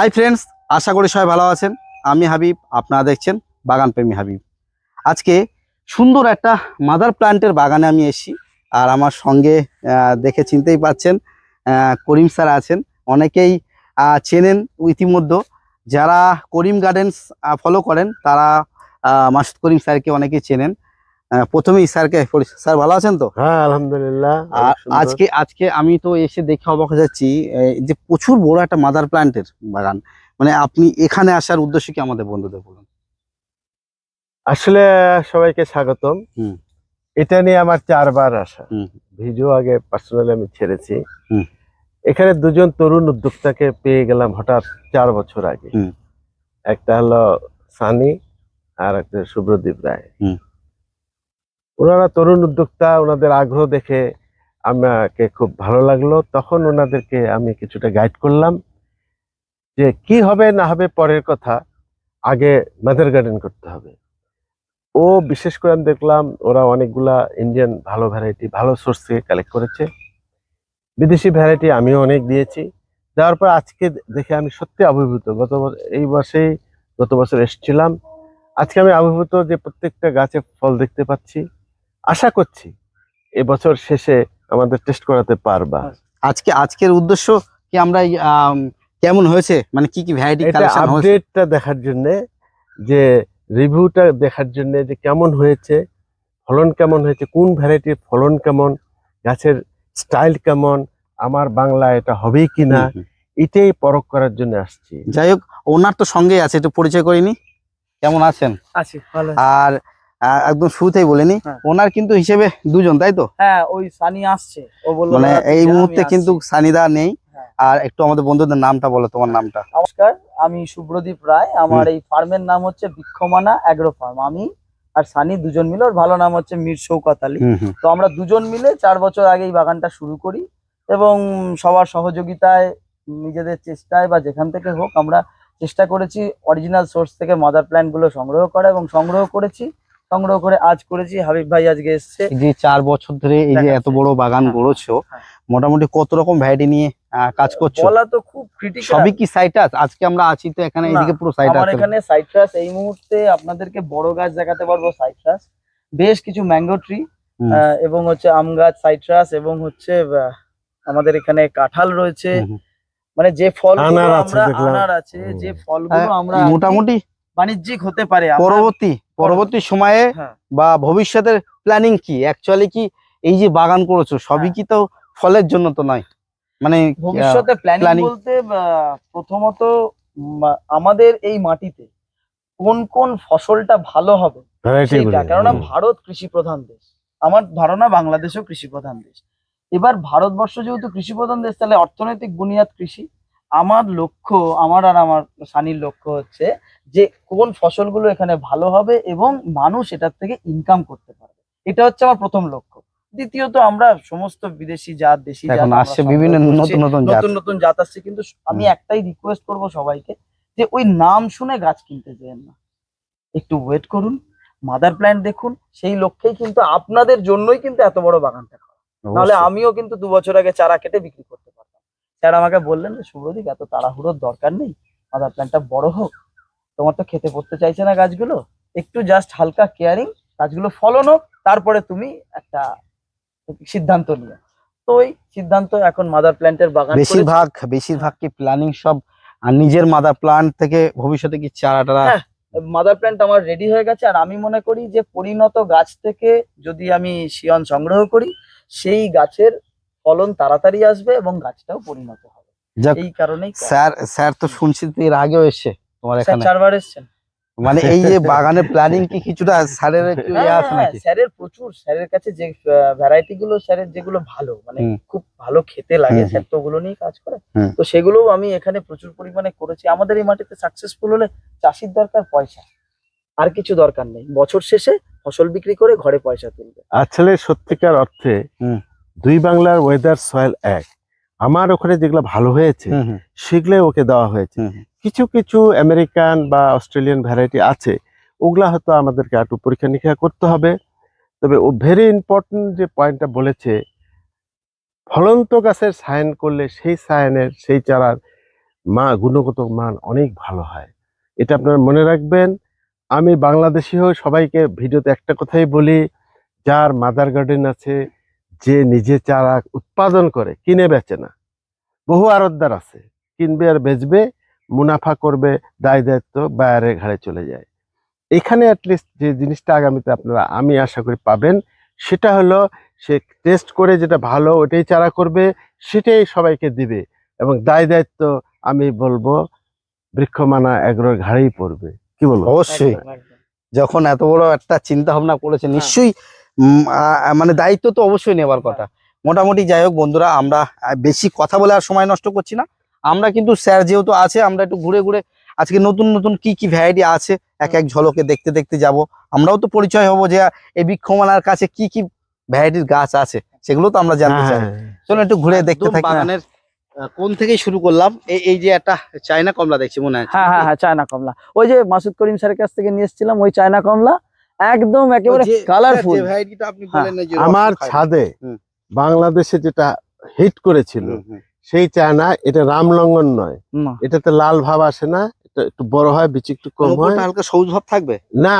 Hi friends আশা করি সবাই ভালো আছেন। আমি হাবিব, আপনারা দেখছেন বাগান প্রেমী হাবিব। আজকে সুন্দর একটা মাদার প্লান্টের বাগানে আমি এসেছি। আর আমার সঙ্গে দেখে চিনতেই পাচ্ছেন করিম স্যার আছেন। অনেকেই চেনেন ইতিমধ্যে। যারা করিম গার্ডেন্স ফলো করেন, তারা মাসুদ করিম স্যারকে অনেকেই চেনেন। প্রথমেই স্যারকে স্যার ভালো আছেন তো হ্যাঁ আলহামদুলিল্লাহ। আজকে আজকে আমি তো এসে দেখে অবাক যাচ্ছি যে প্রচুর বড় একটা মাদার প্লান্টের বাগান মানে আপনি এখানে আসার উদ্দেশ্য কি আমাদের বন্ধুদের বলুন আসলে সবাইকে স্বাগতম। এটা নিয়ে আমার চারবার আসা। ভিডিও আগে পার্সোনালি আমি ছেড়েছি। এখানে দুজন তরুণ উদ্যোক্তাকে পেয়ে গেলাম হঠাৎ চার বছর আগে। একটা হলো সানি আর একটা শুভ্রদীপ রায়। ওনারা তরুণ উদ্যোক্তা, ওনাদের আগ্রহ দেখে আমাকে খুব ভালো লাগল। তখন ওনাদেরকে আমি কিছুটা গাইড করলাম যে কি হবে না হবে পরের কথা, আগে মাদার গার্ডেন করতে হবে। ও বিশেষ করে আমি দেখলাম ওরা অনেকগুলা ইন্ডিয়ান ভালো ভ্যারাইটি ভালো সোর্স থেকে কালেক্ট করেছে। বিদেশি ভ্যারাইটি আমিও অনেক দিয়েছি। দেওয়ার পর আজকে দেখে আমি সত্যি অভিভূত গত এই মাসেই গত বছর এসেছিলাম। আজকে আমি অভিভূত যে প্রত্যেকটা গাছে ফল দেখতে পাচ্ছি। আশা করছি এবছর শেষে আমাদের টেস্ট করাতে পারবা। আজকে আজকের উদ্দেশ্য কি আমরা কেমন হয়েছে? মানে কি কি ভ্যারাইটি কালেকশন হয়েছে? আপডেটটা দেখার জন্য যে রিভিউটা দেখার জন্য যে কেমন হয়েছে ফলন কেমন হয়েছে কোন ভ্যারাইটির ফলন কেমন গাছের স্টাইল কেমন আমার বাংলা এটা হবেই কিনা হুম, হুম। এটাই পরখ করার জন্য আসছি। যাই হোক ওনার তো সঙ্গেই আছে একটু পরিচয় করিনি। কেমন আছেন? আছি ভালো আর একদম শুরুতেই বলেনি। হ্যাঁ। ওনার কিন্তু হিসেবে দুজন তাই তো? হ্যাঁ ওই সানি আসছে। ও বলল মানে এই মুহূর্তে কিন্তু। সানিদা নেই। হ্যাঁ। আর একটু আমাদের বন্ধুদের নামটা বলো তোমার নামটা। নমস্কার আমি শুভ্রদীপ রায়। আমার এই ফার্মের নাম হচ্ছে বিক্ষমানা অ্যাগ্রো ফার্ম। আমি আর সানি দুজন মিলে ওর ভালো নাম হচ্ছে মীর শৌকত আলী। তো আমরা দুজন মিলে চার বছর আগে এই বাগানটা শুরু করি এবং সবার সহযোগিতায় নিজেদের চেষ্টায় বা যেখান থেকে হোক আমরা চেষ্টা করেছি অরিজিনাল সোর্স থেকে মাদার প্ল্যান্টগুলো সংগ্রহ করা এবং সংগ্রহ করেছি। সংগ্রহ করে আজ করেছি হাবিব ভাই আজকে এসছে। যে চার বছর ধরে এই যে এত বড় বাগান হ্যাঁ, গড়েছো হ্যাঁ। মোটামুটি কত রকম ভ্যারাইটি নিয়ে আহ, কাজ করছ? বলা তো খুব ক্রিটিক্যাল সবই কি সাইট্রাস আজকে আমরা আছি তো এখানে এদিকে পুরো সাইটাস আমার এখানে সাইট্রাস এই মুহূর্তে আপনাদেরকে বড় গাছ দেখাতে পারব সাইট্রাস বেশ কিছু ম্যাঙ্গো ট্রি এবং হচ্ছে আম গাছ সাইট্রাস এবং হচ্ছে আহ, আমাদের এখানে কাঁঠাল রয়েছে। মানে যে ফলগুলো আনার আছে আমরা দেখলাম। আনার আছে হুম। যে ফলগুলো আমরা মোটামুটি বাণিজ্যিক হতে পারে। পরবর্তী পরবর্তী সময়ে হ্যাঁ, বা ভবিষ্যতের প্ল্যানিং কি? অ্যাকচুয়ালি কি এই যে বাগান করেছ সবই হ্যাঁ। কি তো ফলের জন্য তো নয়? মানে ভবিষ্যতে প্ল্যানিং বলতে প্রথমত আমাদের এই মাটিতে কোন কোন ফসলটা ভালো হবে কেননা ভারত কৃষি প্রধান দেশ। আমার ধারণা বাংলাদেশও কৃষি প্রধান দেশ। এবার ভারতবর্ষ যেহেতু কৃষি প্রধান দেশ তাহলে অর্থনৈতিক বুনিয়াদ কৃষি। আমার লক্ষ্য আমার আর আমার সানির লক্ষ্য হচ্ছে যে কোন ফসলগুলো এখানে ভালো হবে এবং মানুষ এটার থেকে ইনকাম করতে পারবে। এটা হচ্ছে আমার প্রথম লক্ষ্য। দ্বিতীয়ত আমরা সমস্ত বিদেশি জাত দেশি জাত আসছে বিভিন্ন নতুন নতুন নতুন নতুন জাত। আসছে কিন্তু আমি একটাই রিকোয়েস্ট করব সবাইকে যে ওই নাম শুনে গাছ কিনতে যেন না। একটু ওয়েট করুন মাদার প্ল্যান্ট দেখুন সেই লক্ষ্যেই কিন্তু আপনাদের জন্যই কিন্তু এত বড় বাগানটা করা। নাহলে আমিও কিন্তু দু বছর আগে চারা কেটে বিক্রি করতে পারতাম। স্যার আমাকে বললেন যে শুভ্রদিক এত তাড়াহুড়োর দরকার নেই। মাদার প্ল্যান্টটা বড় হোক। তোমার তো খেতে পড়তে চাইছে না গাছগুলো। একটু জাস্ট হালকা কেয়ারিং গাছগুলো ফলন হোক তারপরে তুমি একটা সিদ্ধান্ত নিও। তো ওই সিদ্ধান্ত এখন মাদার প্ল্যান্টের বাগান বেশিরভাগ বেশিরভাগ কি প্ল্যানিং সব আর নিজের মাদার প্লান্ট থেকে ভবিষ্যতে কি চারা টারা। মাদার প্ল্যান্ট আমার রেডি হয়ে গেছে। আর আমি মনে করি যে পরিণত গাছ থেকে যদি আমি শিয়ন সংগ্রহ করি সেই গাছের ফলন তাড়াতাড়ি আসবে এবং গাছটাও পরিণত হবে। এই কারণেই স্যার স্যার তো শুনছি এর আগেও এসছে তোমার স্যার এখানে। চারবার এসেছেন। মানে এই যে বাগানের প্ল্যানিং কি কিছুটা স্যারের একটু ইয়ে আছে হ্যাঁ, নাকি স্যারের প্রচুর। স্যারের কাছে যে ভ্যারাইটি গুলো স্যারের যেগুলো ভালো মানে খুব ভালো খেতে লাগে। স্যার তো ওগুলো নিয়ে কাজ করে। তো সেগুলোও আমি এখানে প্রচুর পরিমাণে করেছি। আমাদের এই মাটিতে সাকসেসফুল হলে চাষির দরকার পয়সা। আর কিছু দরকার নেই। বছর শেষে ফসল বিক্রি করে ঘরে পয়সা তুলবে। আসলে সত্যিকার অর্থে। দুই বাংলার ওয়েদার সয়েল এক। আমার ওখানে যেগুলো ভালো হয়েছে সেগুলো ওকে দেওয়া হয়েছে। কিছু কিছু আমেরিকান বা অস্ট্রেলিয়ান ভ্যারাইটি আছে ওগুলা হয়তো আমাদেরকে একটু পরীক্ষা নিরীক্ষা করতে হবে। তবে ও ভেরি ইম্পর্টেন্ট যে পয়েন্টটা বলেছে ফলন্ত গাছের সায়ন করলে সেই সায়নের সেই চারার মা গুণগত মান অনেক ভালো হয়। এটা আপনারা মনে রাখবেন। আমি বাংলাদেশি হয়ে সবাইকে ভিডিওতে একটা কথাই বলি যার মাদার গার্ডেন আছে যে নিজে চারা উৎপাদন করে কিনে বেচে না। বহু আড়তদার আছে কিনবে আর বেচবে মুনাফা করবে দায় দায়িত্ব বায়ারের ঘাড়ে চলে যায়। এখানে অ্যাটলিস্ট যে জিনিসটা আগামীতে আপনারা আমি আশা করি পাবেন সেটা হলো সে টেস্ট করে যেটা ভালো ওটাই চারা করবে সেটাই সবাইকে দিবে এবং দায় দায়িত্ব আমি বলব বৃক্ষমানা এগ্রোর ঘাড়েই পড়বে। কি বলব? অবশ্যই। যখন এত বড় একটা চিন্তা ভাবনা করেছে নিশ্চয়ই আ- আ- মানে দায়িত্ব তো অবশ্যই নেবার কথা। মোটামুটি যাই হোক বন্ধুরা আমরা বেশি কথা বলে আর সময় নষ্ট করছি না। আমরা কিন্তু স্যার যেহেতু আছে আমরা একটু ঘুরে ঘুরে আজকে নতুন নতুন কি কি ভ্যারাইটি আছে এক এক ঝলকে দেখতে দেখতে যাব। আমরাও তো পরিচয় হব যে এই বৃক্ষমালার কাছে কি কি ভ্যারাইটির গাছ আছে সেগুলো তো আমরা জানতে চাই। হ্যাঁ, চলো একটু ঘুরে দেখতে থাকি বাগানের কোন থেকে শুরু করলাম। এই এই যে একটা চায়না কমলা দেখছি মনে হয়। হ্যাঁ হ্যাঁ হ্যাঁ চায়না কমলা। ওই যে মাসুদ করিম স্যারের কাছ থেকে নিয়ে এসেছিলাম ওই চায়না কমলা। একদম একেবারে কালারফুল হ্যাঁ, আমার ছাদে বাংলাদেশে যেটা হিট করেছিল। সেই চায়না এটা রামলঙ্গন নয়। এটাতে লাল ভাব আসে না এটা একটু বড় হয় বিচি একটু কম হয়। হালকা সবুজ ভাব থাকবে? না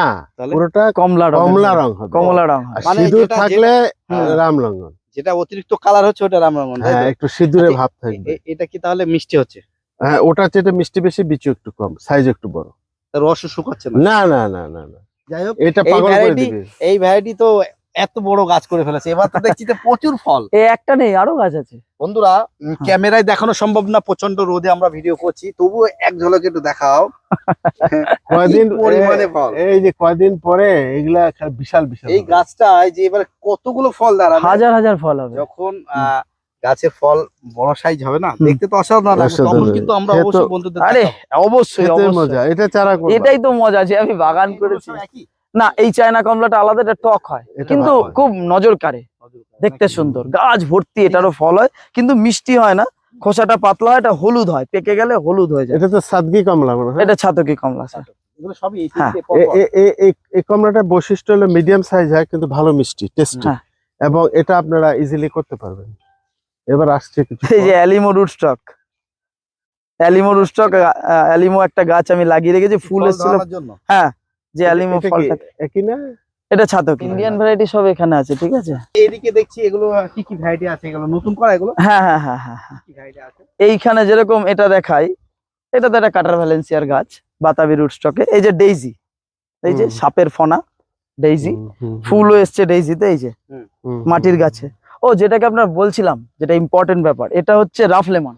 পুরোটা কমলা রং কমলা রং হবে। কমলা রং মানে সিঁদুর থাকলে হুম। রামলঙ্গন। যেটা অতিরিক্ত কালার হচ্ছে ওটা রামরঙ্গন তাই হ্যাঁ একটু সিঁদুরে আচ্ছা, ভাব থাকবে। এটা কি তাহলে মিষ্টি হচ্ছে? হ্যাঁ ওটা চেটে মিষ্টি বেশি বিচু একটু কম সাইজ একটু বড়। রস শুকাচ্ছে না না না না না। যাই হোক এটা এই পাগল করে দিবে। এই ভ্যারাইটি তো এত বড় গাছ করে ফেলেছে। এবার তো দেখছি প্রচুর ফল। এ একটা নেই আরও গাছ আছে। বন্ধুরা উম, ক্যামেরায় দেখানো সম্ভব না প্রচণ্ড রোদে আমরা ভিডিও করছি। তবুও এক ঝলকে একটু দেখাও। কয়দিন পরিমাণে ফল। এই যে কয়দিন পরে এগুলা একটা বিশাল বিশাল এই। গাছটায় যে এবার কতগুলো ফল দাঁড়াবে? হাজার হাজার ফল হবে। যখন আহ, গাছের ফল বড় সাইজ হবে না? দেখতে তো অসাধারণ লাগবে তখন কিন্তু আমরা অবশ্যই বন্ধুদের আরে অবশ্যই অবশ্যই। মজা এটা চারা। এটাই তো মজা যে আমি বাগান করেছি। না এই চায়না কমলাটা আলাদা এটা টক হয়। কিন্তু খুব নজর কাড়ে দেখতে সুন্দর। গাছ ভর্তি এটারও ফল হয় কিন্তু মিষ্টি হয় না। খোসাটা পাতলা হয় এটা হলুদ হয়। পেকে গেলে হলুদ হয়ে যায়। এটা তো সাদগি কমলা মনে এটা ছাতকি কমলা স্যার। এই হ্যাঁ। এই কমলাটার বৈশিষ্ট্য হলো মিডিয়াম সাইজ হয় কিন্তু ভালো মিষ্টি টেস্টি হ্যাঁ। এবং এটা আপনারা ইজিলি করতে পারবেন। এবার আসছে কিছু এই যে alemow rootstock. Alemow rootstock alemow একটা গাছ আমি লাগিয়ে রেখেছি ফুল এসেছিল। হ্যাঁ যে অ্যালিমো ফলটা একই না? এটা ছাতক। ইন্ডিয়ান ভ্যারাইটি সব এখানে আছে ঠিক আছে? এদিকে দেখছি এগুলো কি কি ভ্যারাইটি আছে এগুলো? নতুন করা এগুলো? হ্যাঁ হ্যাঁ হ্যাঁ হ্যাঁ হ্যাঁ। কি ভ্যারাইটি আছে? এইখানে যেরকম এটা দেখাই এটা তো একটা কাটার ভ্যালেন্সিয়ার গাছ বাতাবি রুট স্টকে। এই যে ডেইজি এই যে সাপের ফনা ডেইজি। ফুলও এসছে ডেইজিতে এই যে। হুম, মাটির গাছে। ও যেটাকে আপনার বলছিলাম যেটা ইম্পর্টেন্ট ব্যাপার এটা হচ্ছে রাফ লেমন।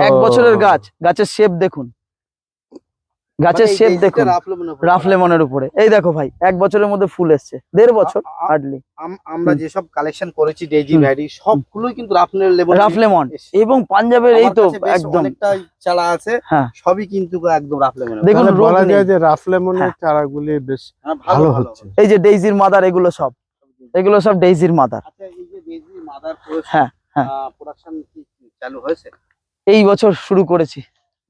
এক বছরের গাছ গাছের শেপ দেখুন। গাছের মানে এই শেপ টা দেখুন রাফ লেমনের উপরে। এই দেখো ভাই এক বছরের মধ্যে ফুল এসছে দেড় বছর হার্ডলি আম- আমরা। যেসব কালেকশন করেছি ডেজি। ভ্যারাইটি সবগুলোই কিন্তু রাফ লেমন এবং পাঞ্জাবের এই তো একদম। চারা আছে হ্যাঁ। সবই কিন্তু একদম রাফ লেমন দেখুন বলা যায় যে রাফ লেমনের হ্যাঁ। চারাগুলি বেশ ভালো ভালো ভালো হচ্ছে। এই যে ডেইজির মাদার এগুলো সব। এগুলো সব ডেইজির মাদার আচ্ছা এই যে ডেজি মাদার করেছে হ্যাঁ, হ্যাঁ। প্রোডাকশন কি চালু হয়েছে? এই বছর শুরু করেছি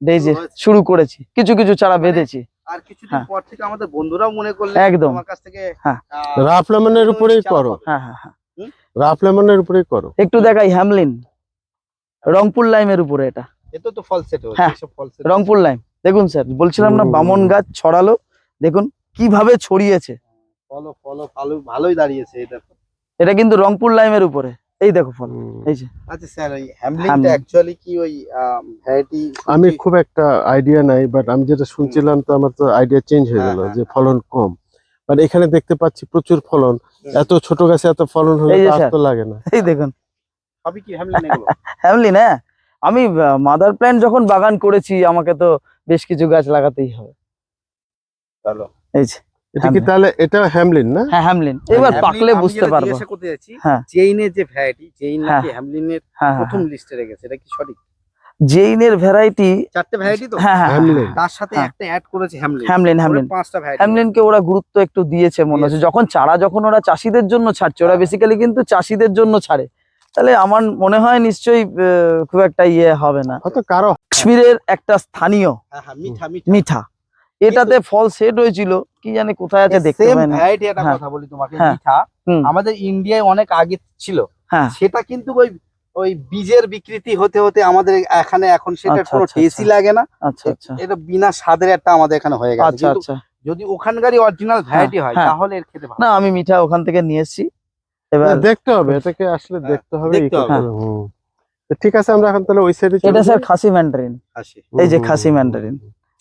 ডেইজির শুরু করেছি কিছু কিছু চারা মানে বেঁধেছি। আর কিছুদিন হ্যাঁ। পর থেকে আমাদের বন্ধুরাও মনে করলে একদম। আমার কাছ থেকে হ্যাঁ। রাফ লেমনের উপরেই করো। হ্যাঁ হ্যাঁ হ্যাঁ। রাফ লেমনের উপরেই করো। একটু দেখাই হ্যামলিন। রংপুর লাইমের উপরে এটা। এতো তো ফল সেট হ্যাঁ, রংপুর লাইম। দেখুন স্যার বলছিলাম না বামন গাছ ছড়ালো। দেখুন কীভাবে ছড়িয়েছে। ফল ফল ভালো ভালোই দাঁড়িয়েছে এটা এটা কিন্তু রংপুর লাইমের উপরে। এই দেখো ফল এই যে। আচ্ছা স্যার ওই হ্যামলিংটা অ্যাকচুয়ালি কি ওই ভ্যারাইটি আমি খুব একটা আইডিয়া নাই বাট আমি যেটা শুনছিলাম তো আমার তো আইডিয়া চেঞ্জ হয়ে হ্যাঁ, গেল হ্যাঁ, যে হ্যাঁ। ফলন কম। বাট এখানে দেখতে পাচ্ছি প্রচুর ফলন। এত ছোট গাছে এত ফলন হলে এই আর তো লাগে না। এই দেখুন। সবই কি হ্যামলিন এগুলো? হ্যামলিন হ্যাঁ। আমি মাদার প্ল্যান্ট যখন বাগান করেছি আমাকে তো বেশ কিছু গাছ লাগাতেই হবে। চলো। এই যে। এটা কি হ্যামলিন। তাহলে এটা হ্যামলিন না? হ্যাঁ হ্যামলিন এবার পাকলে বুঝতে পারব। জিজ্ঞাসা করতে যাচ্ছি হ্যাঁ। চেইনের যে ভ্যারাইটি চেইন হ্যাঁ। নাকি হ্যামলিনের হ্যাঁ হ্যাঁ প্রথম লিস্টে রেখেছে এটা কি সঠিক? জেইনের ভ্যারাইটি চারটে ভ্যারাইটি তো? হ্যাঁ হ্যাঁ হ্যামলিন তার সাথে হ্যাঁ। একটা অ্যাড করেছে হ্যামলিন হ্যামলিন হ্যামলিন পাঁচটা ভ্যারাইটি হ্যামলিনকে ওরা গুরুত্ব একটু দিয়েছে মনে হচ্ছে। যখন চারা যখন ওরা চাষিদের জন্য ছাড়ছে ওরা হ্যাঁ। বেসিক্যালি কিন্তু চাষিদের জন্য ছাড়ে। তাহলে আমার মনে হয় নিশ্চয়ই আহ, খুব একটা ইয়ে হবে না। হয়তো কারও কাশ্মীরের একটা স্থানীয় হ্যাঁ হ্যাঁ মিঠা মিঠা। মিঠা। এটাতে ফল সেট হয়েছিল কি জানি কোথায় আছে দেখতে পাই না ভ্যারাইটি একটা হ্যাঁ। কথা বলি তোমাকে হ্যাঁ। মিঠা। আমাদের ইন্ডিয়ায় অনেক আগে ছিল। হ্যাঁ। সেটা কিন্তু ওই ওই বীজের বিকৃতি হতে হতে আমাদের এখানে এখন সেটা আচ্ছা, কোনো আচ্ছা, টেস্টই আচ্ছা। লাগে না। আচ্ছা আচ্ছা। এটা বিনা স্বাদের একটা আমাদের এখানে হয়ে গেছে। আচ্ছা আচ্ছা। যদি ওখানকারই অরিজিনাল ভ্যারাইটি হয়। তাহলে এর খেতে ভালো না আমি মিঠা ওখান থেকে নিয়ে এসেছি। এবার দেখতে হবে এটাকে আসলে দেখতে হবে ঠিক আছে আমরা এখন তাহলে ওই সাইডে এটা স্যার খাসি ম্যান্ডারিন খাসি। এই যে খাসি ম্যান্ডারিন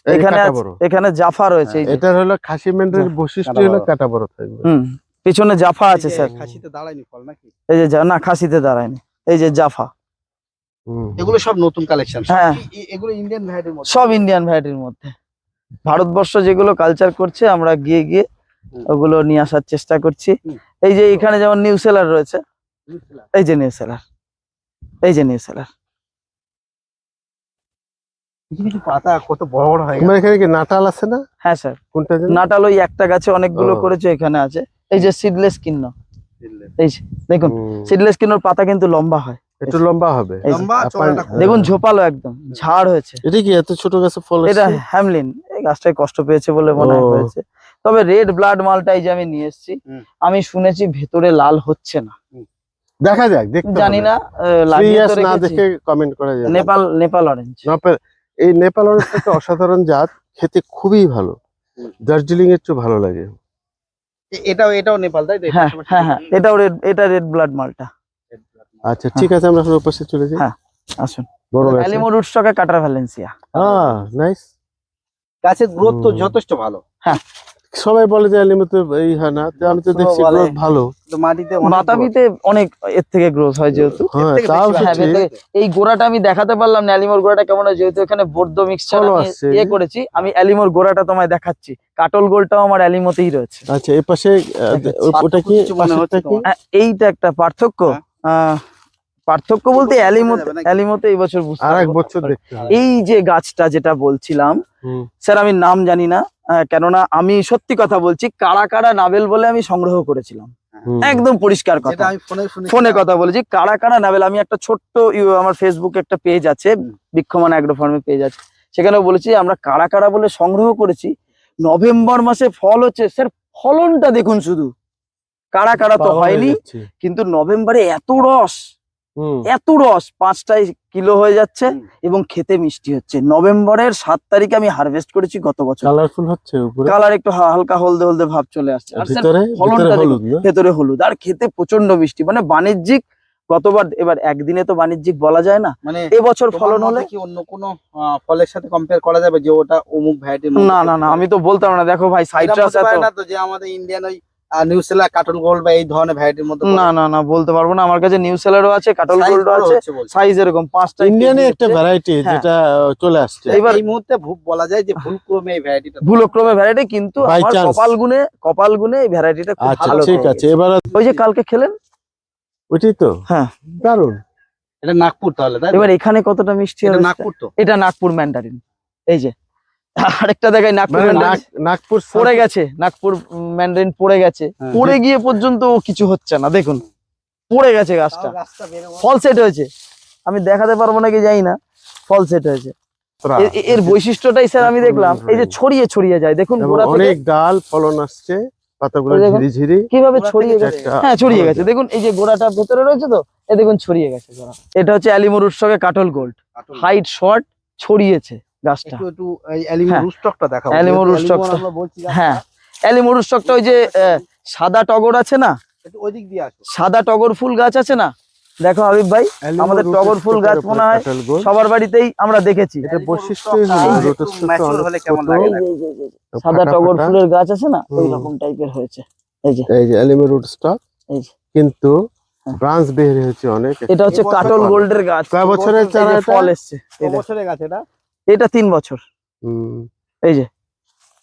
এখানে এখানে জাফা রয়েছে এটার হলো খাসি মেন্ডের বৈশিষ্ট্য কাটা হলো বড়। কাটা বড় থাকবে। হুম পিছনে জাফা আছে স্যার। খাসিতে দাঁড়ায়নি ফল নাকি? এই যে না খাসিতে দাঁড়ায়নি। এই যে জাফা। এগুলো সব নতুন কালেকশন? হ্যাঁ। এগুলো ইন্ডিয়ান ভ্যারাইটির মধ্যে? সব ইন্ডিয়ান ভ্যারাইটির মধ্যে। ভারতবর্ষ যেগুলো কালচার করছে আমরা গিয়ে গিয়ে ওগুলো নিয়ে আসার চেষ্টা করছি। এই যে এখানে যেমন নিউ সেলার রয়েছে এই যে নিউ সেলার এই যে নিউ সেলার কিছু কিছু পাতা কত বড় বড় হয়ে তোমার এখানে কি নাটাল আছে না? হ্যাঁ স্যার। কোনটা নাটাল ওই একটা গাছে অনেকগুলো। করেছে এখানে আছে। এই যে সিডলেস কিন্ন। এই যে দেখুন সিডলেস কিন্নর পাতা কিন্তু লম্বা হয়। একটু লম্বা হবে। দেখুন ঝোপালো একদম ঝাড় হয়েছে। এটা কি এত ছোট গাছে ফল এটা হ্যামলিন এই গাছটায় কষ্ট পেয়েছে বলে মনে হয়েছে। তবে রেড ব্লাড মালটা এই যে আমি নিয়ে এসেছি আমি শুনেছি ভেতরে লাল হচ্ছে না। দেখা যাক দেখতে জানি না না দেখে কমেন্ট করা যাবে। নেপাল নেপাল অরেঞ্জ নেপাল- এই নেপাল অরেঞ্জটা একটা অসাধারণ জাত খেতে খুবই ভালো। দার্জিলিং এর চেয়ে ভালো লাগে। এটাও এটাও নেপাল তাই তো? হ্যাঁ হ্যাঁ হ্যাঁ এটাও রেড এটা রেড ব্লাড মালটা। আচ্ছা ঠিক আছে আমরা এখন পাশে চলে যাই। হ্যাঁ, আসুন। বড় গাছ। অ্যালিমো রুটস্টকে কাটার ভ্যালেন্সিয়া। হ্যাঁ নাইস গাছের গ্রোথ তো যথেষ্ট ভালো। সবাই বলে যে আলিমতে এই হয় না তো আমি তো দেখছি growth ভালো। মাটিতে অনেক বাতাবিতে অনেক এর থেকে গ্রোথ হয় যেহেতু। হ্যাঁ তাও হ্যাঁ, এই গোড়াটা আমি দেখাতে পারলাম না অ্যালিমোর গোড়াটা কেমন হয় যেহেতু এখানে বৌদ্ধ মিক্সচার ইয়ে করেছি আমি অ্যালিমোর গোড়াটা তোমায় দেখাচ্ছি। কাটল গোলটাও আমার অ্যালিমোতেই রয়েছে। আচ্ছা এই পাশে ওটা কি মনে? হ্যাঁ, এইটা একটা পার্থক্য। আহ, পার্থক্য বলতে অ্যালিমোতে? অ্যালিমোতে এই বছর বুঝতে আর এক বছর দেখতে এই যে গাছটা যেটা বলছিলাম স্যার আমি নাম জানি না কেননা আমি সত্যি কথা বলছি কারা কারা নাবেল বলে আমি সংগ্রহ করেছিলাম। একদম পরিষ্কার কথা। ফোনে কথা বলেছি কারা কারা নাবেল আমি একটা ছোট্ট ইউ- আমার ফেসবুকে একটা পেজ আছে। বৃক্ষমান অ্যাগ্রো ফার্মে পেজ আছে। সেখানেও বলেছি আমরা কারা কারা বলে সংগ্রহ করেছি নভেম্বর মাসে ফল হচ্ছে স্যার ফলনটা দেখুন শুধু। কারা কারা তো হয়নি কিন্তু নভেম্বরে এত রস। এত রস পাঁচটায় কিলো হয়ে যাচ্ছে এবং খেতে মিষ্টি হচ্ছে। নভেম্বরের সাত তারিখে আমি হারভেস্ট করেছি গত বছর। কালারফুল হচ্ছে কালার একটু হালকা হলদে হলদে ভাব চলে আসছে। ভিতরে। হলুদ আর খেতে প্রচণ্ড মিষ্টি। মানে বাণিজ্যিক গতবার এবার একদিনে তো বাণিজ্যিক বলা যায় না। মানে এবছর ফলন হলে কি অন্য কোনো ফলের সাথে কম্পেয়ার করা যাবে যে ওটা অমুক ভ্যারাইটির না না না আমি তো বলতাম না। দেখো ভাই সাইট্রাস এত। না তো যে আমাদের ইন্ডিয়ান ওই নিউজেলা কাটল গোল্ড বা এই ধরনের ভ্যারাইটির মধ্যে না না না বলতে পারব না। আমার কাছে নিউ সেলারও আছে কাটল গোল্ডও আছে। সাইজ এরকম পাঁচটা ইন্ডিয়ানে একটা ভ্যারাইটি। যেটা চলে আসছে। এবার- এই মুহূর্তে বলা যায় যে ভুলক্রমে এই ভ্যারাইটিটা ভুলক্রমে ভ্যারাইটি কিন্তু আমার কপাল গুনে কপাল গুনে এই ভ্যারাইটিটা খুব আচ্ছা ভালো ঠিক আছে। এবার ওই যে কালকে খেলেন? ওইটাই তো। হ্যাঁ। দারুণ এটা নাগপুর তাহলে তাই এবার এখানে কতটা মিষ্টি এটা নাগপুর তো। এটা নাগপুর ম্যান্ডারিন এই যে আরেকটা দেখাই নাগপুর মানে নাগপুর পড়ে গেছে নাগপুর ম্যান্ডারিন পড়ে গেছে। হ্যাঁ। পড়ে গিয়ে পর্যন্ত ও কিছু হচ্ছে না দেখুন। পড়ে গেছে গাছটা। ফল সেট হয়েছে। আমি দেখাতে পারব নাকি জানি না। ফল সেট হয়েছে। এর বৈশিষ্ট্যটাই স্যার আমি দেখলাম। এই যে ছড়িয়ে ছড়িয়ে যায় দেখুন অনেক ডাল ফলন আসছে পাতাগুলো কীভাবে ছড়িয়ে গেছে। হ্যাঁ ছড়িয়ে গেছে। দেখুন এই যে গোড়াটা ভেতরে রয়েছে তো এ দেখুন ছড়িয়ে গেছে এটা হচ্ছে অ্যালিমোর উৎসবে কাটল গোল্ড। হাইট শর্ট ছড়িয়েছে। গাছটা। একটু একটু হ্যাঁ। রুস্টকটা রুস্টকটা। আমরা বলছি হ্যাঁ অ্যালিমোর উৎসবটা ওই যে সাদা টগর আছে না? একটু ওই দিক দিয়ে আসো। সাদা টগর ফুল গাছ আছে না? দেখো হাবিব ভাই আমাদের টগর ফুল গাছ মনে হয় সবার বাড়িতেই আমরা দেখেছি। রুস্টকটা সাদা টগর ফুলের গাছ আছে না। এইরকম টাইপের হয়েছে। এই যে। এই যে অ্যালিমো রুট স্টক কিন্তু। ব্রাঞ্চ বের হয়েছে অনেক। এটা হচ্ছে কাটল। গোল্ডের গাছ। কয় বছরের চারা ফল এসছে। বছরের গাছ এটা? এটা তিন বছর। হুম, এই যে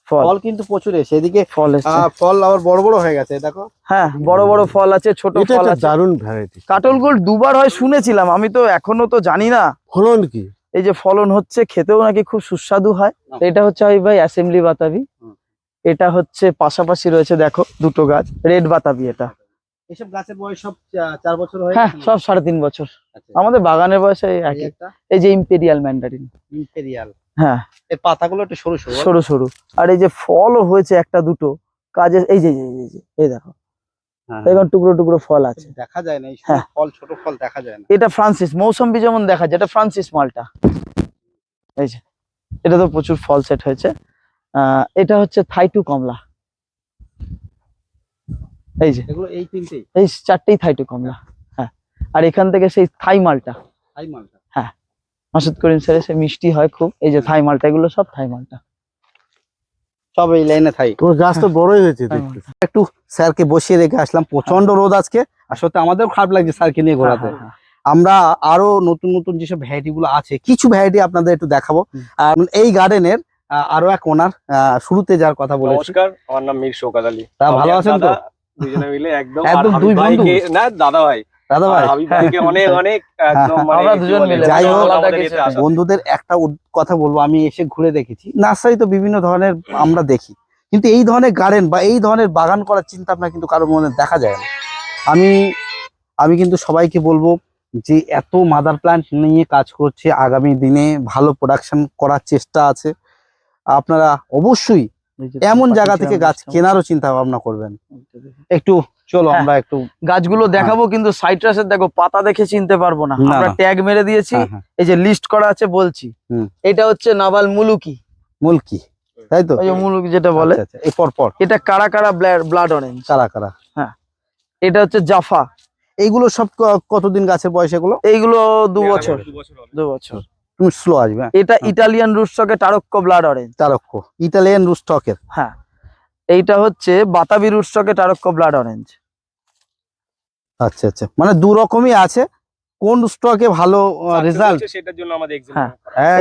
ফল। ফল কিন্তু প্রচুর এসে এদিকে ফল আহ, ফল আবার বড় বড় হয়ে গেছে দেখো। হ্যাঁ বড় বড় ফল আছে ছোট ফল আছে। দারুণ ভ্যারাইটি কাটল গোল্ড দুবার হয় শুনেছিলাম আমি তো এখনও তো জানি না। ফলন কি? এই যে ফলন হচ্ছে খেতেও নাকি খুব সুস্বাদু হয়। এটা হচ্ছে হাবিব ভাই অ্যাসেম্বলি বাতাবি। এটা হচ্ছে পাশাপাশি রয়েছে দেখো দুটো গাছ রেড বাতাবি এটা। এসব গাছের বয়স সব চার বছর হয়ে হ্যাঁ? সব সাড়ে তিন বছর। আচ্ছা। আমাদের বাগানের বয়স এই এই একই। এই যে ইম্পেরিয়াল ম্যান্ডারিন ইম্পেরিয়াল হ্যাঁ। এর পাতাগুলো একটু সরু সরু। সরু সরু। আর এই যে ফলও হয়েছে একটা দুটো কাজে এই যে এই যে- এই দেখো। হ্যাঁ। দেখুন টুকরো টুকরো ফল আছে। দেখা যায় না এই হ্যাঁ। ফল ছোট ফল দেখা যায় না। এটা ফ্রান্সিস মৌসম্বি যেমন দেখা যায় এটা ফ্রান্সিস মালটা। এই যে এটা তো প্রচুর ফল সেট হয়েছে। আহ, এটা হচ্ছে থাইটু কমলা। এই যে। এগুলো এই তিনটেই? এই চারটেই থাইটু কমলা হ্যাঁ। আর এখান থেকে সেই থাই মালটা। হাই মালটা? মাসুদ করিম স্যারের সে মিষ্টি হয় খুব। এই যে থাই মালটা এগুলো সব থাই মালটা। সব এই লাইনে থাই। তোমার গাছ তো বড়ই হয়েছে থাই। একটু স্যারকে বসিয়ে রেখে আসলাম। প্রচণ্ড রোদ আজকে। আর সত্যি আমাদেরও খারাপ লাগছে স্যারকে নিয়ে ঘোরাতে। হ্যাঁ, হ্যাঁ, আমরা আরও নতুন নতুন যেসব ভ্যারাইটি গুলো আছে কিছু ভ্যারাইটি আপনাদের একটু দেখাবো। আর এই গার্ডেনের আরও এক ওনার শুরুতে যার কথা বলেছি। নমস্কার আমার নাম মীর শোকাত আলী। ভালো আছেন তো? দুজনে মিলে একদম একদম দুই বন্ধু? না দাদা ভাই। দাদা ভাই। হাবিব ভাইকে অনেক অনেক একদম মানে আমরা দুজন মিলে, যাই হোক। বন্ধুদের একটা কথা বলব আমি এসে ঘুরে দেখেছি। নার্সারি তো বিভিন্ন ধরনের আমরা দেখি। কিন্তু এই ধরনের গার্ডেন বা এই ধরনের বাগান করার চিন্তা ভাবনা কিন্তু কারোর মনে দেখা যায় না। আমি আমি কিন্তু সবাইকে বলব যে এত মাদার প্ল্যান্ট নিয়ে কাজ করছে আগামী দিনে ভালো প্রোডাকশন করার চেষ্টা আছে। আপনারা অবশ্যই এমন জায়গা থেকে গাছ কেনারও চিন্তা ভাবনা করবেন একটু চলো হ্যাঁ। আমরা একটু গাছগুলো দেখাবো কিন্তু সাইট্রাসের দেখো পাতা দেখে চিনতে পারব না। আমরা ট্যাগ মেরে দিয়েছি হ্যাঁ, হ্যাঁ, এই যে লিস্ট করা আছে বলছি। এটা হচ্ছে নাভাল মুলুকি। মুলকি তাই তো? যে মুলুকি যেটা বলে। আচ্ছা, আচ্ছা, এই পর পর। এটা কারা কারা ব্লাড অরেঞ্জ কারা কারা? হ্যাঁ। এটা হচ্ছে জাফা। এইগুলো সব কতদিন গাছের বয়স এগুলো? এইগুলো দু বছর। দু বছর। তুমি স্লো আসবে হ্যাঁ। এটা ইটালিয়ান রুটস্টকে টারক্য ব্লাড অরেঞ্জ চারক্ষ ইটালিয়ান রুস্টকের হ্যাঁ। এইটা হচ্ছে বাতাবি রুটস্টকে টারক্য ব্লাড অরেঞ্জ আচ্ছা আচ্ছা। মানে দু রকমই আছে। কোন স্টকে ভালো রেজাল্ট হচ্ছে সেটার জন্য আমাদের exam হ্যাঁ।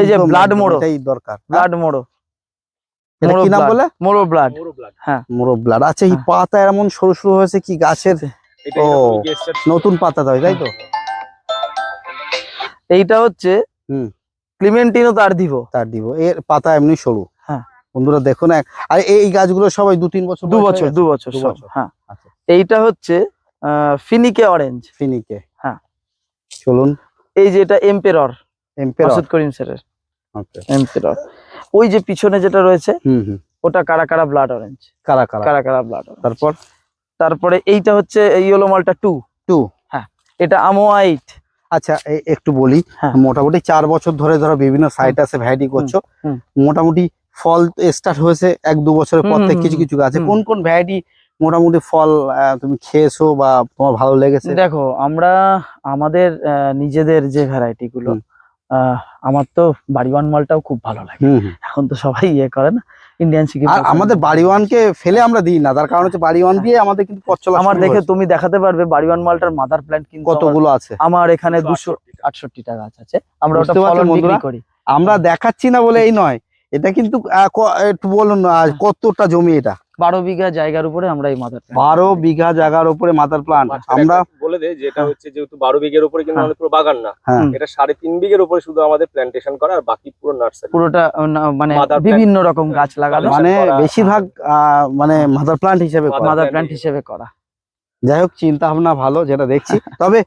এই যে ব্লাড মোড়ো। এটাই দরকার। ব্লাড মোড়ো এটা কি নাম বলে? Moro blood blood। Moro blood আচ্ছা এই হ্যাঁ। পাতা এমন সরু সরু হয়েছে কি গাছের? ও। নতুন পাতা হয় তাই তো? এইটা হচ্ছে হুম। ক্লিমেন্টিনো তার দিব। তার দিব। এর পাতা এমনি সরু। হ্যাঁ। বন্ধুরা দেখুন এক- আর এই গাছগুলো সবাই দু তিন বছর দু বছর দু বছর। হ্যাঁ। আচ্ছা। এইটা হচ্ছে ফিনিকে অরেঞ্জ ফিনিকে হ্যাঁ। চলুন। এই যে এটা এম্পেরর এম্পেরর মাসুদ করিম স্যারের। ওকে এম্পেরর ওই যে পিছনে যেটা রয়েছে হুম হুম। ওটা কারা কারা ব্লাড অরেঞ্জ কারা কারা? কারা কারা ব্লাড তারপর? তারপরে এইটা হচ্ছে ইয়েলো মালটা টু টু হ্যাঁ। এটা আমোয়াইট আচ্ছা একটু বলি হ্যাঁ। মোটামুটি চার বছর ধরে ধরো বিভিন্ন সাইটাসে ভ্যারাইটি করছ মোটামুটি ফল স্টার্ট হয়েছে এক দু বছরের পর থেকে কিছু কিছু গাছে। কোন কোন ভ্যারাইটি মোটামুটি ফল আহ, তুমি খেয়েছো বা তোমার ভালো লেগেছে? দেখো আমরা আমাদের নিজেদের যে ভ্যারাইটি গুলো আহ, আমার তো বাড়িওয়ান মালটাও খুব ভালো লাগে। এখন তো সবাই ইয়ে করে না। ইন্ডিয়ান সিকিম আর আমাদের বাড়িওয়ানকে ফেলে আমরা দিই না তার কারণ হচ্ছে বাড়িওয়ান দিয়ে আমাদের কিন্তু পথ চলা আমার দেখে তুমি দেখাতে পারবে বাড়িওয়ান মালটার মাদার প্ল্যান্ট কিন্তু কতগুলো আছে? আমার এখানে দুশো 268 টাকা। আটষট্টি টাকা আছে আমরা ওটা ফলন বিক্রি করি। আমরা দেখাচ্ছি না বলে এই নয় এটা কিন্তু একটু বলুন আহ, কতটা জমি এটা? বারো বিঘা জায়গার উপরে আমরা এই মাথার বারো বিঘা জায়গার উপরে মাথার প্লান্ট আমরা বলে দেয় যেটা হ্যাঁ। হচ্ছে যেহেতু বারো বিঘের উপরে কিন্তু হ্যাঁ। আমাদের পুরো বাগান না হ্যাঁ। এটা সাড়ে তিন বিঘের উপরে শুধু আমাদের প্ল্যান্টেশন করা আর বাকি পুরো নার্সারি পুরোটা না, মানে বিভিন্ন রকম গাছ লাগানো। মানে বেশিরভাগ আহ, মানে মাদার প্লান্ট হিসেবে মাদার প্লান্ট। হিসেবে করা। যাই হোক চিন্তা ভাবনা ভালো যেটা দেখছি। তবে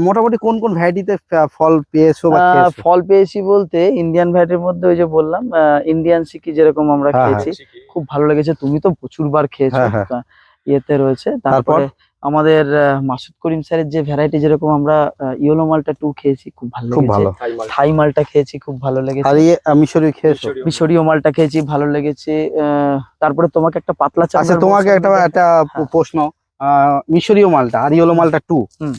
মোটামুটি কোন কোন ভ্যারাইটিতে ফল পেয়েছ বা ফল পেয়েছি বলতে ইন্ডিয়ান ভ্যারাইটির মধ্যে ওই যে বললাম ইন্ডিয়ান সিকি যেরকম আমরা হ্যাঁ, খেয়েছি খুব ভালো লেগেছে। তুমি তো প্রচুর বার খেয়েছো হ্যাঁ, হ্যাঁ। ইয়েতে রয়েছে। তারপর? আমাদের মাসুদ করিম স্যারের যে ভ্যারাইটি যেরকম আমরা ইয়েলো মালটা টু খেয়েছি খুব ভালো খুব লেগেছে। ভালো। থাই মালটা খেয়েছি খুব ভালো লেগেছে। আর ইয়ে মিশরীয় খেয়েছো? মিশরীয়। মালটা খেয়েছি ভালো লেগেছে। আহ, তারপরে তোমাকে একটা পাতলা আচ্ছা তোমাকে একটা একটা হ্যাঁ। প্রশ্ন। মিশরীয় মালটা আর ইয়েলো মালটা টু হুম।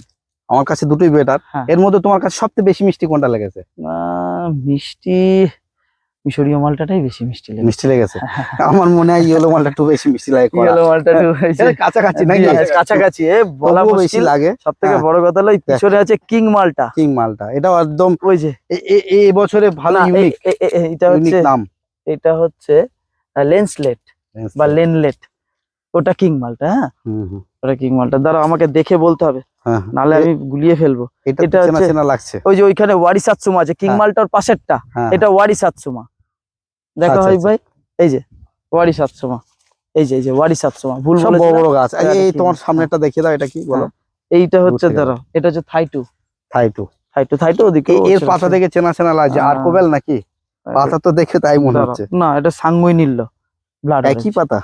আমার কাছে দুটোই বেটার হ্যাঁ। এর মধ্যে তোমার কাছে সবচেয়ে বেশি মিষ্টি কোনটা লেগেছে? মিষ্টি মিশরীয় মালটাটাই বেশি মিষ্টি লেগেছে। মিষ্টি লেগেছে? আমার মনে হয় ইয়েলো মালটা একটু বেশি মিষ্টি লাগে ইয়েলো মালটা টু এটা কাছাকাছি নাকি? হ্যাঁ, কাছাকাছি এ বলা বেশি লাগে। সব থেকে হ্যাঁ। বড় কথা হলো এই পিছনে আছে কিং মালটা। কিং মালটা এটাও একদম ওই যে। এ- এ- এ বছরে ভালো ইউনিক এটা হচ্ছে নাম এটা হচ্ছে লেন্সলেট বা লেনলেট। ওটা কিং মালটা হ্যাঁ। হুম, কিং মালটা। দাঁড়াও আমাকে দেখে বলতে হবে। হ্যাঁ, নাহলে আমি গুলিয়ে ফেলব। এটা চেনা লাগছে। ওই যে ওইখানে ওয়ারি সাতসুমা আছে কিং হ্যাঁ। মালটার পাশেরটা হ্যাঁ, এটা ওয়ারি সাতসুমা। দেখো আচ্ছা, ভাই আচ্ছা। ভাই? এই যে ওয়ারি সাতসুমা। এই যে এই যে ওয়ারি সাতসুমা। ভুল বড় বড় গাছ। এই- তোমার সামনেটা দেখিয়ে দাও এটা কি বলো? হ্যাঁ, এইটা হচ্ছে। দাঁড়াও এটা হচ্ছে থাইটু থাইটু থাইটু থাইটু ওদিকে এর পাতা দেখে চেনা চেনা লাগছে। আর কোবেল নাকি? পাতা তো দেখে তাই মনে হচ্ছে। না এটা সাংমই নিল। ব্লাড একই পাতা?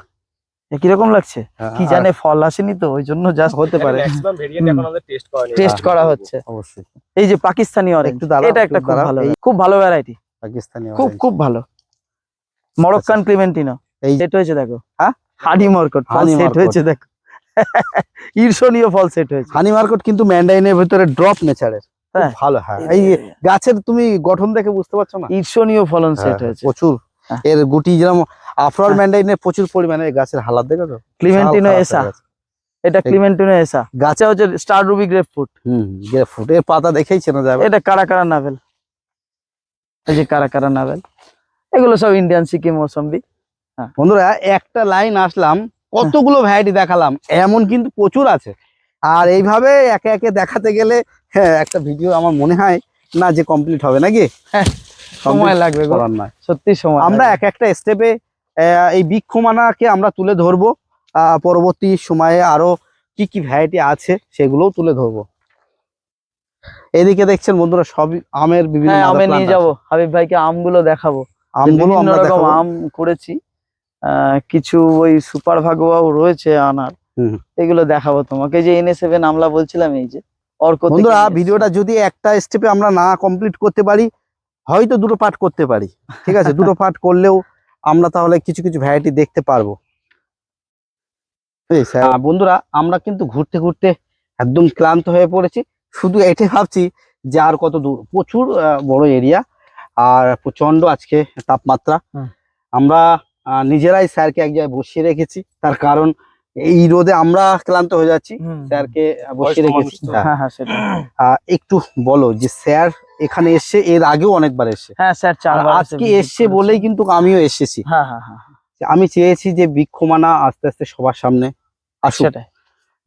কীরকম লাগছে? কি জানে ফল আসেনি তো ওই জন্য জাস্ট হতে পারে। ম্যাক্সিমাম ভেরিয়েন্ট হুম। এখন আমাদের টেস্ট করা নেই টেস্ট করা হচ্ছে। অবশ্যই। এই যে পাকিস্তানি অরেঞ্জ এটা একটা খুব ভালো খুব ভালো ভ্যারাইটি পাকিস্তানি খুব খুব ভালো। মরক্কান ক্লিমেন্টিনো এই- সেট হয়েছে দেখো। হ্যাঁ? হানি মার্কট ফল সেট হয়েছে দেখো। ঈর্ষণীয় ফল সেট হয়েছে। হানি মার্কেট কিন্তু ম্যান্ডাইনের ভিতরে ড্রপ নেচারের হ্যাঁ। ভালো হ্যাঁ। এই গাছের তুমি গঠন দেখে বুঝতে পারছ না? ঈর্ষণীয় ফলন সেট হ্যাঁ, হয়েছে। প্রচুর। হ্যাঁ। এর গুটি যেরকম আফরার হ্যাঁ। ম্যান্ডাইনের প্রচুর পরিমাণে গাছের হালাত দেখেছ? ক্লিমেন্টিনো এসা এটা ক্লিমেন্টিনো এসা গাছে হচ্ছে স্টার রুবি গ্রেপ ফ্রুট হুম ফুট এর পাতা দেখেই চেনা যাবে। এটা কারা কারা নাভেল? এই যে কারা কারা নাভেল। এগুলো সব ইন্ডিয়ান সিকিম মৌসম্বি বন্ধুরা একটা লাইন আসলাম কতগুলো ভ্যারাইটি দেখালাম এমন কিন্তু প্রচুর আছে। আর এইভাবে একে একে দেখাতে গেলে হ্যাঁ একটা ভিডিও আমার মনে হয় না যে কমপ্লিট হবে নাকি? হ্যাঁ, সময় লাগবে সত্যি সময় আমরা এক একটা স্টেপে এই বৃক্ষমানাকে আমরা তুলে ধরবো। পরবর্তী সময়ে আরও কি কি ভ্যারাইটি আছে সেগুলোও তুলে ধরবো। এদিকে দেখছেন বন্ধুরা সবই আমের বিভিন্ন হ্যাঁ আমে নিয়ে। যাব। হাবিব ভাইকে আমগুলো দেখাবো। আমগুলো আমরা দেখাবো। আম করেছি। কিছু ওই সুপার ভাগোয়াও রয়েছে আনার। এগুলো দেখাবো তোমাকে। যে এনএ সেভেন আমলা বলছিলাম এই যে বন্ধুরা ভিডিওটা যদি একটা স্টেপে আমরা না কমপ্লিট করতে পারি হয়তো দুটো পার্ট করতে পারি। ঠিক আছে? দুটো পার্ট করলেও আমরা তাহলে কিছু কিছু ভ্যারাইটি দেখতে পারব। বন্ধুরা আমরা কিন্তু ঘুরতে ঘুরতে একদম ক্লান্ত হয়ে পড়েছি। শুধু এটাই ভাবছি যে আর কত দূর? প্রচুর বড় এরিয়া আর প্রচণ্ড আজকে তাপমাত্রা। আমরা নিজেরাই স্যারকে এক জায়গায় বসিয়ে রেখেছি। তার কারণ এই রোদে আমরা ক্লান্ত হয়ে যাচ্ছি। স্যারকে বসিয়ে রেখেছি। হ্যাঁ। হ্যাঁ হ্যাঁ একটু বলো যে স্যার এখানে এসছে এর আগেও অনেকবার এসছে হ্যাঁ স্যার চারবার আজকে এসছে বলেই কিন্তু আমিও এসেছি। হ্যাঁ হ্যাঁ হ্যাঁ আমি চেয়েছি যে বৃক্ষমানা আস্তে আস্তে সবার সামনে আসুক। সেটাই।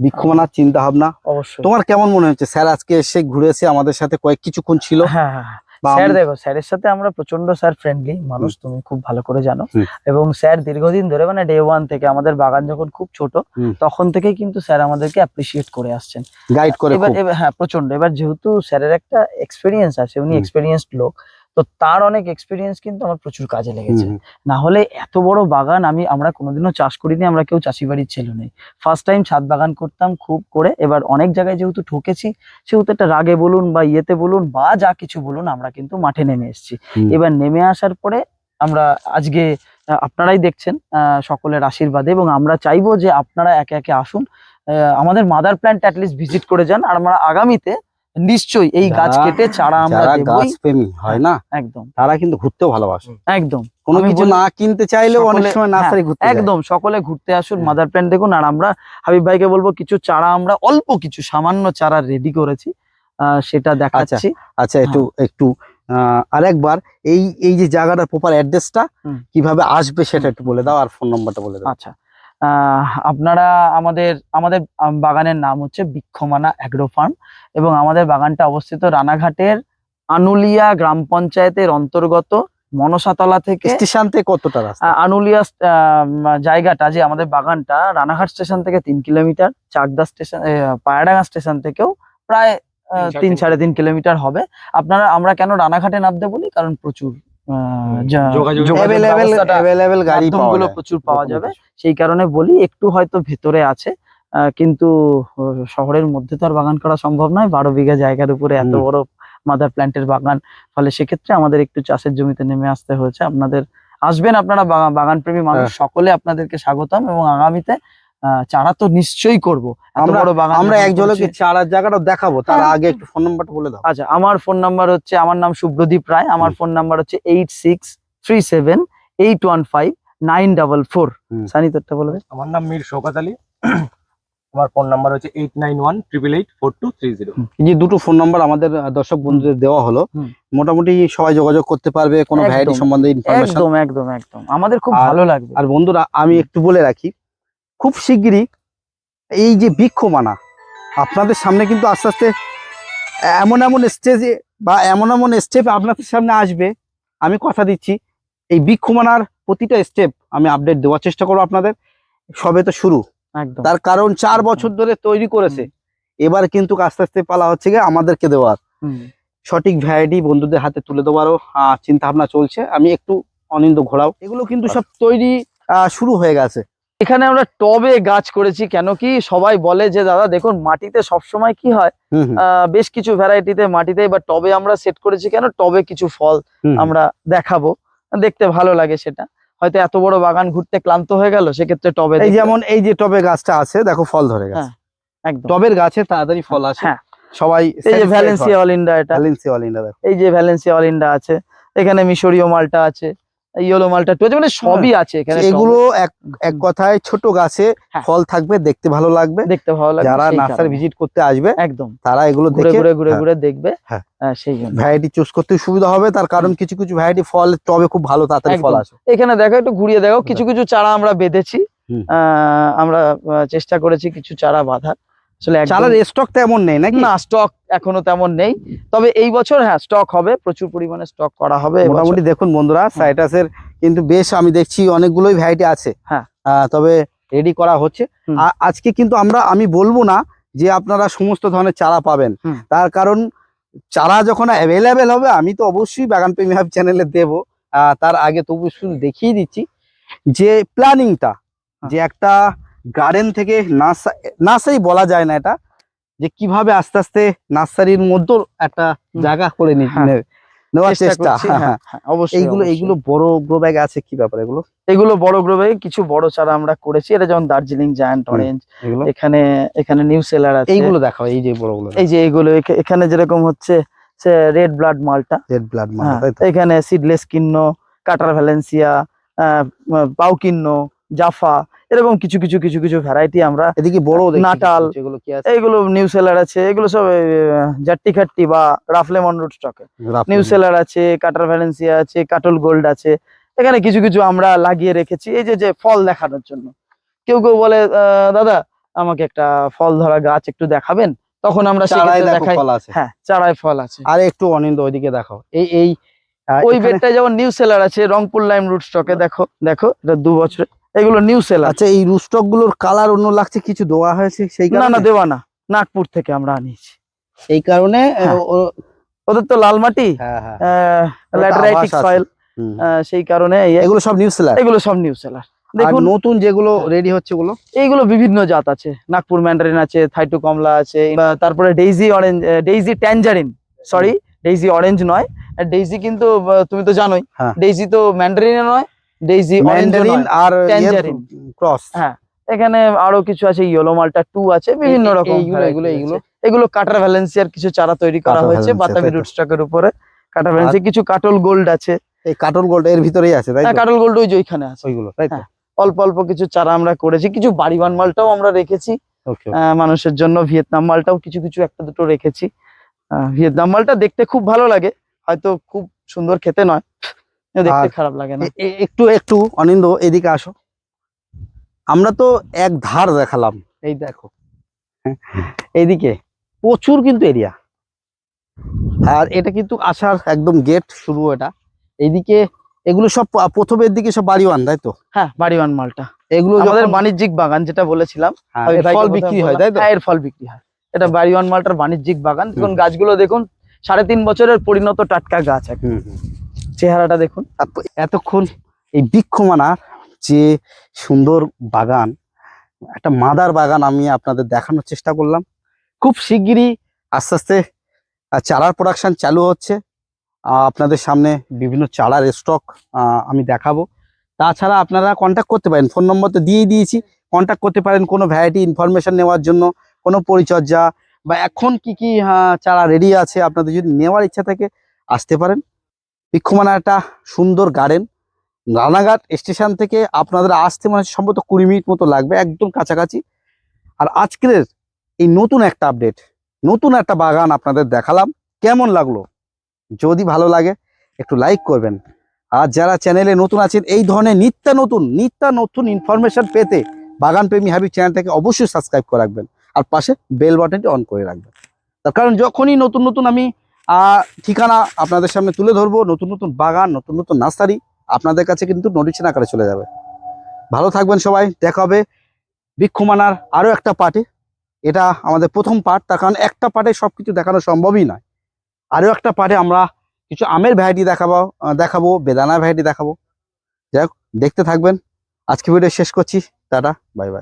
বৃক্ষমানার চিন্তা ভাবনা অবশ্যই। তোমার কেমন মনে হচ্ছে? স্যার আজকে এসে ঘুরেছে আমাদের সাথে কয়েক কিছুক্ষণ ছিল। হ্যাঁ হ্যাঁ হ্যাঁ। স্যার দেখো স্যারের সাথে আমরা প্রচণ্ড স্যার ফ্রেন্ডলি মানুষ তুমি খুব ভালো করে জানো। এবং স্যার দীর্ঘদিন ধরে মানে ডে ওয়ান থেকে আমাদের বাগান যখন খুব ছোট তখন থেকেই কিন্তু স্যার আমাদেরকে অ্যাপ্রিসিয়েট করে আসছেন। গাইড করে এবার হ্যাঁ প্রচণ্ড এবার যেহেতু স্যারের একটা এক্সপিরিয়েন্স আছে উনি। এক্সপিরিয়েন্সড লোক তো তার অনেক এক্সপিরিয়েন্স কিন্তু আমার প্রচুর কাজে লেগেছে। না হলে এত বড় বাগান আমি আমরা কোনোদিনও চাষ করিনি আমরা কেউ চাষি বাড়ির ছেলে নেই। ফার্স্ট টাইম ছাদ বাগান করতাম খুব করে এবার অনেক জায়গায় যেহেতু ঠকেছি সেহেতু একটা রাগে বলুন বা ইয়েতে বলুন বা যা কিছু বলুন আমরা কিন্তু মাঠে নেমে এসেছি। এবার নেমে আসার পরে আমরা আজকে আপনারাই দেখছেন সকলের আশীর্বাদে এবং আমরা চাইব যে আপনারা একে একে আসুন আমাদের মাদার প্ল্যান্ট অ্যাটলিস্ট ভিজিট করে যান আর আমরা আগামীতে নিশ্চয়ই এই গাছ কেটে চারা আমরা গাছ প্রেমী হয় না? একদম। তারা কিন্তু ঘুরতেও ভালোবাসে। একদম। কোনো কিছু না কিনতে চাইলেও অনেক সময় নার্সারি ঘুরতে একদম সকলে ঘুরতে আসুন হ্যাঁ। মাদার প্ল্যান্ট দেখুন আর আমরা হাবিব ভাইকে বলব কিছু চারা আমরা অল্প কিছু সামান্য চারা রেডি করেছি আহ, সেটা দেখাচ্ছি। আচ্ছা একটু হ্যাঁ। একটু আহ, আরেকবার এই এই যে জায়গাটা প্রপার অ্যাড্রেসটা কীভাবে আসবে সেটা একটু বলে দাও আর ফোন নাম্বারটা বলে দাও। আচ্ছা আপনারা আমাদের আমাদের বাগানের নাম হচ্ছে বৃক্ষমানা অ্যাগ্রো ফার্ম এবং আমাদের বাগানটা অবস্থিত রানাঘাটের আনুলিয়া গ্রাম পঞ্চায়েতের অন্তর্গত মনসাতলা থেকে স্টেশন থেকে কতটা রাস্তা? আনুলিয়া আহ, জায়গাটা যে আমাদের বাগানটা রানাঘাট স্টেশন থেকে তিন kilometre Chakdah station Payradanga station থেকেও প্রায় তিন সাড়ে তিন কিলোমিটার হবে। আপনারা আমরা কেন রানাঘাটে নামতে বলি? কারণ প্রচুর গাড়ি প্রচুর পাওয়া যাবে। সেই কারণে বলি একটু হয়তো ভেতরে আছে কিন্তু শহরের মধ্যে তো আর বাগান করা সম্ভব নয়। বারো বিঘা জায়গার উপরে এত বড় মাদার প্ল্যান্টের বাগান। ফলে সেক্ষেত্রে আমাদের একটু চাষের জমিতে নেমে আসতে হয়েছে। আপনাদের আসবেন আপনারা বাগা- বাগান প্রেমী মানুষ হ্যাঁ। সকলে আপনাদেরকে স্বাগতম এবং আগামীতে চারা তো নিশ্চয়ই করব। এত আমরা বড় বাগান আমরা যখন এক ঝলকে চারার জায়গাটাও দেখাবো তার হ্যাঁ। আগে একটু ফোন নাম্বারটা বলে দাও। আচ্ছা আমার ফোন নাম্বার হচ্ছে আমার নাম শুভ্রদীপ রায় আমার ফোন নাম্বার হচ্ছে eight six three seven eight one five nine double four Sunny তোরটা বলবে আমার নাম মীর শওকত আলী। আমার ফোন নাম্বার হচ্ছে eight nine one triple eight four two three zero এই যে দুটো ফোন নাম্বার আমাদের দর্শক বন্ধুদের দেওয়া হলো মোটামুটি সবাই যোগাযোগ করতে পারবে কোনো। ভ্যারাইটি সম্বন্ধে ইনফরমেশন একদম একদম একদম। আমাদের খুব ভালো লাগবে। আর বন্ধুরা আমি একটু বলে রাখি খুব শিগগিরই এই যে বৃক্ষমানা আপনাদের সামনে কিন্তু আস্তে আস্তে এমন এমন স্টেজে বা এমন এমন স্টেপ আপনাদের সামনে আসবে। আমি কথা দিচ্ছি এই বৃক্ষমানার প্রতিটা স্টেপ আমি আপডেট দেওয়ার চেষ্টা করব আপনাদের। সবে তো শুরু। একদম। তার কারণ চার বছর ধরে তৈরি করেছে। এবার কিন্তু আস্তে আস্তে পালা হচ্ছে গিয়ে আমাদেরকে দেওয়ার। সঠিক ভ্যারাইটি বন্ধুদের হাতে তুলে দেওয়ারও চিন্তা ভাবনা চলছে। আমি একটু অনিন্দ ঘোরাও। এগুলো কিন্তু সব তৈরি শুরু হয়ে গেছে। এখানে আমরা টবে গাছ করেছি কেন কি সবাই বলে যে দাদা দেখুন মাটিতে সবসময় কি হয়? বেশ কিছু ভ্যারাইটিতে মাটিতে বা টবে আমরা সেট করেছি কেন টবে কিছু ফল। আমরা দেখাবো। দেখতে ভালো লাগে সেটা। হয়তো এত বড় বাগান ঘুরতে ক্লান্ত হয়ে গেল সেক্ষেত্রে টবে যেমন এই যে টবে গাছটা আছে দেখো ফল ধরে গেছে। হ্যাঁ, টবের গাছে তাড়াতাড়ি ফল আসে। হ্যাঁ। সবাই এই যে ভ্যালেন্সিয়া অল ইন্ডা এটা। ভ্যালেন্সিয়া অল ইন্ডিয়া দেখো। এই যে ভ্যালেন্সিয়া অল ইন্ডা আছে। এখানে মিশরীয় মালটা আছে। ইয়েলো মালটা টু মানে সবই আছে এখানে এগুলো এক এক কথায় ছোট গাছে হ্যাঁ। ফল থাকবে দেখতে ভালো লাগবে। দেখতে ভালো লাগবে যারা নার্সারি ভিজিট করতে আসবে একদম। তারা এগুলো ঘুরে দেখে ঘুরে ঘুরে হ্যাঁ। ঘুরে দেখবে হ্যাঁ। হ্যাঁ, সেই জন্য। ভ্যারাইটি চুজ করতে সুবিধা হবে তার কারণ কিছু কিছু ভ্যারাইটি ফল টবে খুব ভালো তাড়াতাড়ি ফল। আসে এখানে দেখো একটু ঘুরিয়ে দেখো কিছু কিছু চারা আমরা বেঁধেছি। আহ, আমরা চেষ্টা করেছি কিছু চারা বাঁধার। চালার স্টক তেমন নেই নাকি? না স্টক এখনও তেমন নেই। তবে এই বছর হ্যাঁ স্টক হবে প্রচুর পরিমাণে স্টক করা হবে মোটামুটি দেখুন বন্ধুরা সাইটাসের কিন্তু বেশ আমি দেখছি অনেকগুলোই ভ্যারাইটি আছে। হ্যাঁ। তবে রেডি করা হচ্ছে। আজকে কিন্তু আমরা আমি বলব না যে আপনারা সমস্ত ধরনের চারা পাবেন। তার কারণ চারা যখন অ্যাভেলেবেল হবে আমি তো অবশ্যই বাগান প্রেমী হাব চ্যানেলে দেবো। তার আগে তবু শুধু দেখিয়ে দিচ্ছি যে প্ল্যানিংটা হ্যাঁ। যে একটা গার্ডেন থেকে নার্সারি বলা যায় না এটা যে কীভাবে আস্তে আস্তে নার্সারির মধ্যে একটা জায়গা করে নি- হ্যাঁ। নেওয়ার চেষ্টা হ্যাঁ, হ্যাঁ, অবশ্যই এইগুলো এইগুলো বড় গ্রো ব্যাগ আছে কি ব্যাপার এগুলো? এগুলো বড় গ্রোভে কিছু বড় চারা আমরা করেছি। এটা যেমন দার্জিলিং জায়ান্ট অরেঞ্জ এখানে এখানে নিউ সেলার আছে। এইগুলো দেখাও এই যে বড়গুলো এই যে এইগুলো এখানে যেরকম হচ্ছে রেড ব্লাড মালটা। রেড ব্লাড এখানে সিডলেস কিন্ন কাটার ভ্যালেন্সিয়া পাউ কিন্ন জাফা এরকম কিছু কিছু কিছু কিছু ভ্যারাইটি আমরা এদিকে বড় নাটাল। এইগুলো নিউ সেলার আছে এগুলো সব জাট্টি খাট্টি বা রাফলেমন রুট স্টকে নিউ সেলার আছে কাটার ভ্যালেন্সিয়া আছে কাটল গোল্ড আছে। এখানে কিছু কিছু আমরা লাগিয়ে রেখেছি এই যে যে ফল দেখানোর জন্য। কেউ কেউ বলে দাদা আমাকে একটা ফল ধরা গাছ একটু দেখাবেন? তখন আমরা দেখো ফল আছে। হ্যাঁ চারায় ফল আছে। আর একটু অনিন্দ ওইদিকে দেখাও এই এই ওই বেডটা যেমন নিউ সেলার আছে রংপুর লাইম রুট স্টকে দেখো দেখো এটা দু বছরে এগুলো নিউ সেলার আচ্ছা এই রুস্টকগুলোর কালার অন্য লাগছে কিছু দেওয়া হয়েছে সেই না না দেওয়া না। নাগপুর থেকে আমরা আনিয়েছি। এই কারণে হ্যাঁ। ও- ওদের তো লাল মাটি? হ্যাঁ হ্যাঁ। ল্যাটেরাইটিক সয়েল সেই কারণে এগুলো সব নিউ সেলার এগুলো সব নিউ সেলার দেখুন নতুন যেগুলো রেডি হচ্ছে ওগুলো? এইগুলো বিভিন্ন জাত আছে। নাগপুর ম্যান্ডারিন আছে থাইটু কমলা আছে তারপরে Daisy orange Daisy tangerine sorry Daisy orange নয়। ডেইজি কিন্তু তুমি তো জানোই। হ্যাঁ। ডেইজি তো ম্যান্ডারিন নয়। ডেইজি ম্যান্ডারিন আর Tangerine। ক্রস হ্যাঁ এখানে আরও কিছু আছে ইয়েলো মালটা টু আছে বিভিন্ন রকম এগুলো, এগুলো? এগুলো কাটার ভ্যালেন্সিয়ার কিছু চারা তৈরি করা হয়েছে বাতাবি তো? উপরে। কাটার ভ্যালেন্সিয়া কিছু কাটল গোল্ড আছে। এই কাটল গোল্ড এর ভিতরেই আছে তাই হ্যাঁ কাটল গোল্ড ওই যে ওইখানে আছে। ওইগুলো তাই তো? হ্যাঁ। অল্প অল্প কিছু চারা আমরা করেছি কিছু বাড়িওয়ান মালটাও আমরা রেখেছি। মানুষের জন্য ভিয়েতনাম মালটাও কিছু কিছু একটা দুটো রেখেছি। ভিয়েতনাম মালটা দেখতে খুব ভালো লাগে হয়তো খুব সুন্দর খেতে নয়। দেখতে খারাপ লাগে না। একটু একটু অনিন্দ এদিকে আসো। আমরা তো এক ধার দেখালাম। এই দেখো। হ্যাঁ, এইদিকে। প্রচুর কিন্তু এরিয়া আর এটা কিন্তু আসার একদম গেট শুরু এটা। এইদিকে এগুলো সব প্রথমের দিকে সব বাড়িওয়ান তাই তো? হ্যাঁ বাড়িওয়ান মালটা। এগুলো আমাদের বাণিজ্যিক বাগান যেটা বলেছিলাম হ্যাঁ, ফল বিক্রি হয় তাই তো? হ্যাঁ এর ফল বিক্রি হয়। এটা বাড়িওয়ান মালটার বাণিজ্যিক বাগান। দেখুন গাছগুলো দেখুন সাড়ে তিন বছরের পরিণত টাটকা গাছ। একদম। চেহারাটা দেখুন। এতক্ষণ এই বৃক্ষমানার যে সুন্দর বাগান, একটা মাদার বাগান আমি আপনাদের দেখানোর চেষ্টা করলাম। খুব শিগগিরই আস্তে আস্তে চারার প্রোডাকশন চালু হচ্ছে। আপনাদের সামনে বিভিন্ন চারার স্টক আমি দেখাবো। তাছাড়া আপনারা কন্ট্যাক্ট করতে পারেন। ফোন নম্বর তো দিয়েই দিয়েছি। কন্ট্যাক্ট করতে পারেন কোনো ভ্যারাইটি ইনফরমেশান নেওয়ার জন্য, কোনো পরিচর্যা বা এখন কি কি চারা রেডি আছে, আপনাদের যদি নেওয়ার ইচ্ছা থাকে, আসতে পারেন। বৃক্ষমানা একটা সুন্দর গার্ডেন রানাঘাট স্টেশন থেকে আপনাদের আসতে মানে সম্ভবত কুড়ি মিনিট মতো লাগবে, একদম কাছাকাছি। আর আজকের এই নতুন একটা আপডেট নতুন একটা বাগান আপনাদের দেখালাম, কেমন লাগল? যদি ভালো লাগে, একটু লাইক করবেন। আর যারা চ্যানেলে নতুন আছেন, এই ধরনের নিত্য নতুন নিত্য নতুন ইনফরমেশন পেতে বাগান প্রেমী হাবিব চ্যানেলটাকে অবশ্যই সাবস্ক্রাইব করে রাখবেন। আর পাশে বেল বাটনটি অন করে রাখবেন। তার কারণ যখনই নতুন নতুন আমি ঠিকানা আপনাদের সামনে তুলে ধরবো। নতুন নতুন বাগান, নতুন নতুন নার্সারি আপনাদের কাছে কিন্তু নোটিশন আকারে চলে যাবে। ভালো থাকবেন সবাই, দেখা হবে বৃক্ষমানার আরও একটা পার্টে। এটা আমাদের প্রথম পার্ট, তার কারণ একটা পার্টে সব কিছু দেখানো সম্ভবই নয়। আরও একটা পার্টে আমরা কিছু আমের ভ্যারাইটি দেখাবো দেখাবো বেদানা ভ্যারাইটি দেখাবো। যাই দেখতে থাকবেন। আজকে ভিডিও শেষ করছি। Tata bye bye